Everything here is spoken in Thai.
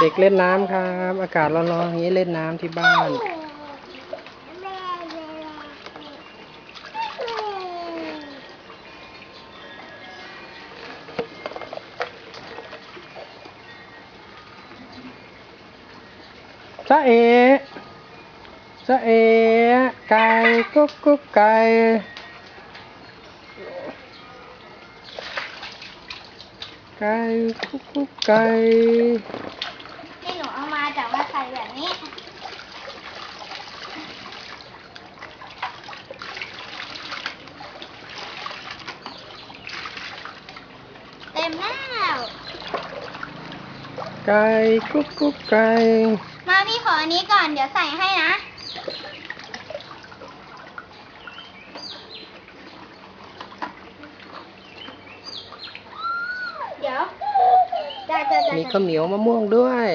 เด็กเล่นน้ำครับ อากาศร้อนๆอย่างนี้เล่นน้ำที่บ้านจะเอจะเอ ไก่กุ๊กกุ๊กไก่ไก่กุ๊กกุ๊กไก่ ที่หนูเอามาจากมาใส่ แบบนี้ เต็มแล้ว ไก่กุ๊กกุ๊กไก่ มาพี่ขออันนี้ก่อนเดี๋ยวใส่ให้นะ เดี๋ยวจะจะจะมีข้าวเหนียวมะม่วงด้วย